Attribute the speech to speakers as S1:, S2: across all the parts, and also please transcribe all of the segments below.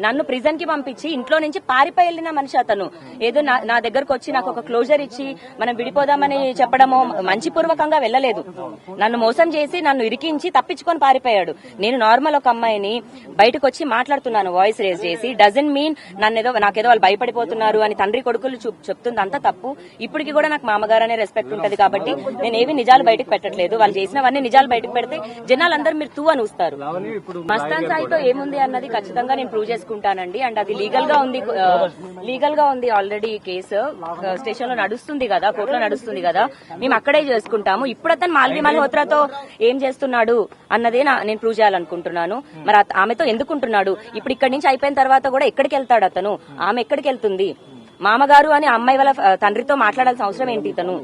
S1: నన్ను ప్రిజన్కి పంపించి ఇంట్లో నుంచి పారిపోయి వెళ్ళిన మనిషి అతను. ఏదో నా- దగ్గరకు వచ్చి నాకు ఒక క్లోజర్ ఇచ్చి మనం విడిపోదామని చెప్పడమో మంచి పూర్వకంగా వెళ్ళలేదు. నన్ను మోసం చేసి నన్ను ఇరికించి తప్పించుకొని పారిపోయాడు. నేను నార్మల్ ఒక అమ్మాయిని బయటకు వచ్చి మాట్లాడుతున్నాను వాయిస్ రేజ్ చేసి. డజన్ మీన్ నన్ను ఏదో నాకేదో వాళ్ళు భయపడిపోతున్నారు అని తండ్రి కొడుకులు చెప్- చెప్తుంది అంతా తప్పు. ఇప్పటికి కూడా నాకు మామగారు అనే రెస్పెక్ట్ ఉంటది కాబట్టి నేను ఏవి నిజాలు బయటకు పెట్టట్లేదు. వాళ్ళు చేసినవన్నీ నిజాలు బయటకు పెడితే జనాలందరూ మీరు తూ అని ఊస్తారు. మస్తాన్ సాయితో ఏముంది అన్నది ఖచ్చితంగా నేను ప్రూవ్ తీసుకుంటానండి. అండ్ అది లీగల్గా ఉంది లీగల్గా ఉంది ఆల్రెడీ కేసు. స్టేషన్లో నడుస్తుంది కదా కోర్టులో నడుస్తుంది కదా. మేము అక్కడే చేసుకుంటాము. ఇప్పుడు అతను మాల్వి మల్హోత్రాతో ఏం చేస్తున్నాడు అన్నదే నేను ప్రూవ్ చేయాలనుకుంటున్నాను. మరి ఆమెతో ఎందుకుంటున్నాడు? ఇప్పుడు ఇక్కడి నుంచి అయిపోయిన తర్వాత కూడా ఎక్కడికి వెళ్తాడు అతను? ఆమె ఎక్కడికి వెళ్తుంది? మామగారు అని అమ్మాయి వాళ్ళ తండ్రితో మాట్లాడాల్సిన అవసరం ఏంటి ఇతను?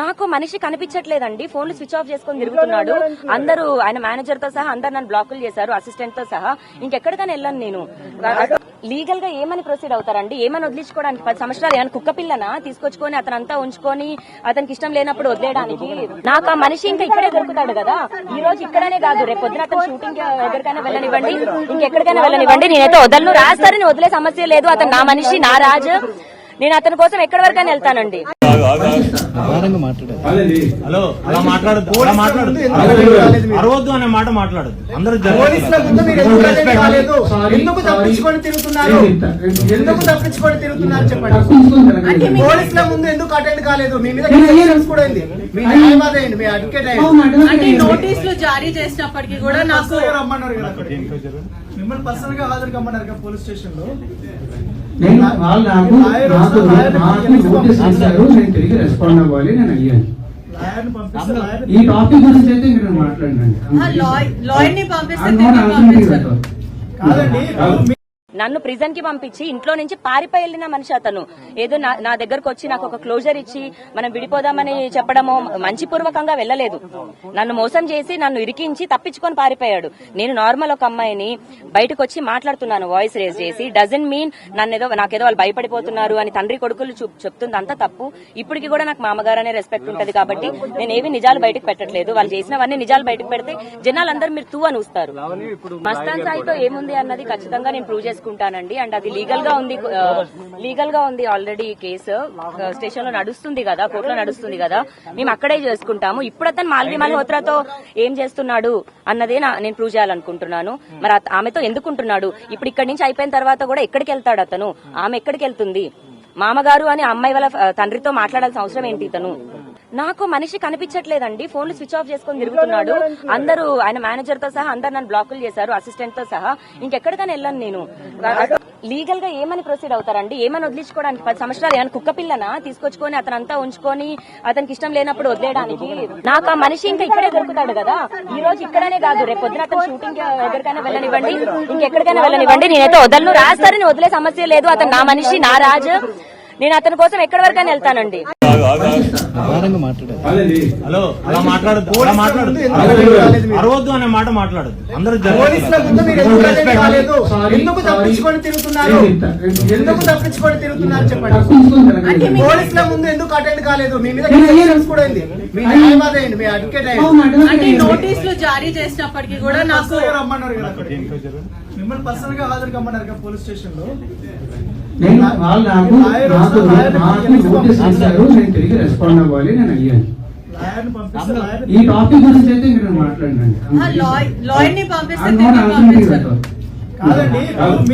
S1: నాకు మనిషి కనిపించట్లేదండి. ఫోన్లు స్విచ్ ఆఫ్ చేసుకొని తిరుగుతున్నాడు. అందరూ ఆయన మేనేజర్తో సహా అందరు నన్ను బ్లాకులు చేశారు అసిస్టెంట్తో సహా. ఇంకెక్కడికైనా వెళ్ళను నేను. లీగల్గా ఏమని ప్రొసీడ్ అవుతారండి? ఏమని వదిలించుకోవడానికి? పది సంవత్సరాలు ఏమైనా కుక్క పిల్లనా? తీసుకొచ్చుకొని అతనంతా ఉంచుకొని అతనికి ఇష్టం లేనప్పుడు వదిలేయడానికి? నాకు ఆ మనిషి ఇంకా ఇక్కడే దొరుకుతాడు కదా. ఈ రోజు ఇక్కడనే కాదు. రేపు పొద్దున అతను షూటింగ్ ఎక్కడికైనా వెళ్ళనివ్వండి. ఇంకెక్కడికైనా వెళ్ళనివ్వండి. నేనైతే వదలను. రాస్తారని వదిలే సమస్య లేదు. అతను నా మనిషి నా రాజు. నేను అతని కోసం ఎక్కడి వరకైనా వెళ్తానండి.
S2: హలో అలా మాట్లాడద్దు అలా మాట్లాడద్దు. అరవద్దు అనే మాట మాట్లాడద్దు. అందరూ
S3: పోలీసుల ముందు మీరు ఎందుకు తప్పించుకొని తిరుగుతున్నారు? ఎందుకు తప్పించుకొని తిరుగుతున్నారు చెప్పండి? పోలీసుల ముందు ఎందుకు అటెండ్ కాలేదు? మీ మీద కేసు కూడా అయింది మీ న్యాయవాది అయింది మీ అడ్వకేట్ అయింది.
S4: అంటే నోటీసులు జారీ చేసినప్పటికీ కూడా నాకు
S3: రమ్మన్నారు. మిమ్మల్ని పర్సనల్గా హాజరు కమ్మన్నారు కదా పోలీస్ స్టేషన్లో.
S5: నేను వాళ్ళు నాకు నాకు నాకు నోటీస్ ఇచ్చారు నేను తిరిగి రెస్పాండ్ అవ్వాలి నేను అయ్యాను. ఈ టాపిక్ గురించి అయితే మీరు మాట్లాడండి.
S4: లాయర్ని పంపిస్తే.
S3: కాదండి
S1: నన్ను ప్రిజన్కి పంపించి ఇంట్లో నుంచి పారిపోయి వెళ్ళిన మనిషి అతను. ఏదో నా- దగ్గరకు వచ్చి నాకు ఒక క్లోజర్ ఇచ్చి మనం విడిపోదామని చెప్పడమో మంచి పూర్వకంగా వెళ్ళలేదు. నన్ను మోసం చేసి నన్ను ఇరికించి తప్పించుకొని పారిపోయాడు. నేను నార్మల్ ఒక అమ్మాయిని బయటకు వచ్చి మాట్లాడుతున్నాను వాయిస్ రేజ్ చేసి. డజన్ మీన్ నన్ను ఏదో నాకేదో వాళ్ళు భయపడిపోతున్నారు అని తండ్రి కొడుకులు చెప్- చెప్తుంది అంతా తప్పు. ఇప్పటికి కూడా నాకు మామగారు అనే రెస్పెక్ట్ ఉంటది కాబట్టి నేను ఏవి నిజాలు బయటకు పెట్టట్లేదు. వాళ్ళు చేసినవన్నీ నిజాలు బయటకు పెడితే జనాలందరూ మీరు తూ అని ఊస్తారు. మస్తాన్ సాయితో ఏముంది అన్నది ఖచ్చితంగా నేను ప్రూవ్ తీసుకుంటానండి. అండ్ అది లీగల్గా ఉంది లీగల్గా ఉంది ఆల్రెడీ కేసు. స్టేషన్లో నడుస్తుంది కదా కోర్టులో నడుస్తుంది కదా. మేము అక్కడే చేసుకుంటాము. ఇప్పుడు అతను మాల్వి మల్హోత్రాతో ఏం చేస్తున్నాడు అన్నదే నేను ప్రూవ్ చేయాలనుకుంటున్నాను. మరి ఆమెతో ఎందుకుంటున్నాడు? ఇప్పుడు ఇక్కడి నుంచి అయిపోయిన తర్వాత కూడా ఎక్కడికి వెళ్తాడు అతను? ఆమె ఎక్కడికి వెళ్తుంది? మామగారు అని అమ్మాయి వాళ్ళ తండ్రితో మాట్లాడాల్సిన అవసరం ఏంటి ఇతను? నాకు మనిషి కనిపించట్లేదండి. ఫోన్లు స్విచ్ ఆఫ్ చేసుకొని తిరుగుతున్నాడు. అందరూ ఆయన మేనేజర్తో సహా అందరు నన్ను బ్లాకులు చేశారు అసిస్టెంట్తో సహా. ఇంకెక్కడికైనా వెళ్ళను నేను. లీగల్గా ఏమని ప్రొసీడ్ అవుతారండి? ఏమని వదిలించుకోవడానికి? పది సంవత్సరాలు ఏమైనా కుక్క పిల్లనా? తీసుకొచ్చుకొని అతనంతా ఉంచుకొని అతనికి ఇష్టం లేనప్పుడు వదిలేయడానికి? నాకు ఆ మనిషి ఇంకా ఇక్కడే దొరుకుతాడు కదా. ఈ రోజు ఇక్కడనే కాదు. రేపు పొద్దున అతను షూటింగ్ ఎక్కడికైనా వెళ్ళనివ్వండి. ఇంకెక్కడికైనా వెళ్ళనివ్వండి. నేనైతే వదలను. రాస్తారని వదిలే సమస్య లేదు. అతను నా మనిషి నా రాజు. నేను అతని కోసం ఎక్కడి వరకైనా వెళ్తానండి.
S2: హలో అలా మాట్లాడద్దు అలా మాట్లాడద్దు. అరవద్దు అనే మాట మాట్లాడద్దు. అందరూ
S3: పోలీసుల ముందు మీరు ఎందుకు తప్పించుకొని తిరుగుతున్నారు? ఎందుకు తప్పించుకొని తిరుగుతున్నారు చెప్పండి? పోలీసుల ముందు ఎందుకు అటెండ్ కాలేదు? మీ మీద కేసు కూడా అయింది మీ న్యాయవాది అయింది మీ అడ్వకేట్ అయింది.
S4: అంటే నోటీసులు జారీ చేసినప్పటికీ కూడా నాకు
S3: రమ్మన్నారు. మిమ్మల్ని పర్సనల్గా హాజరు కమ్మన్నారు కదా పోలీస్ స్టేషన్లో.
S5: నేను వాళ్ళు నాకు నాకు నాకు నోటీస్ ఇచ్చారు నేను తిరిగి రెస్పాండ్ అవ్వాలి నేను అయ్యాను. ఈ టాపిక్ గురించి అయితే మీరు మాట్లాడండి.
S4: లాయర్ని పంపిస్తే
S3: కాదండి